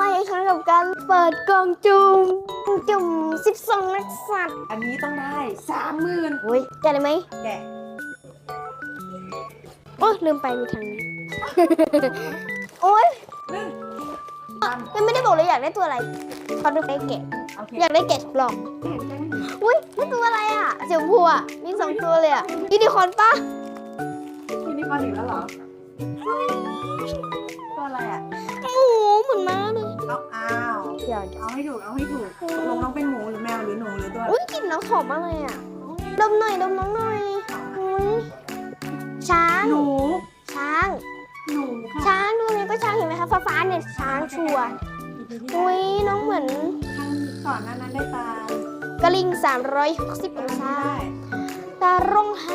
มาอีกครั้งกับการเปิดกล่องจุ่มจุ่ม12 นักสัตว์อันนี้ต้องได้สามหมื่นอุ้ยแกะเลยไหมแกะโอ้ยลืมไปมีทางนี้ โอ้ยหนึ่งยังไม่ได้บอกเลยอยากได้ตัวอะไรเขาดูได้แกะ โอเคอยากได้แกะกล่องเห็นจังอุ้ยนี่ตัวอะไรอะเสียวพัวอะมีสองตัวเลยอะยูนิคอร์นปะยูนิคอร์นอีกแล้วเหรอตัว เดี๋ยวเอาให้ถูกเอาให้ถูกลงน้องเป็นหมูหรือแมวหรือหนูหรือตัวอะไรอุ้ยกลิ่นน้องหอมมากเลยอะดมหน่อยดมน้องหน่อยอุ้ยช้างหนูช้างหนูค่ะช้างดูนี่ก็ช้างเห็นไหมคะฟ้าฟ้าๆเนี่ยช้างชัวร์อุ้ยน้องเหมือนครั้งก่อนหน้านั้นได้ตากระลิง360องศาได้ตาร่องไฮ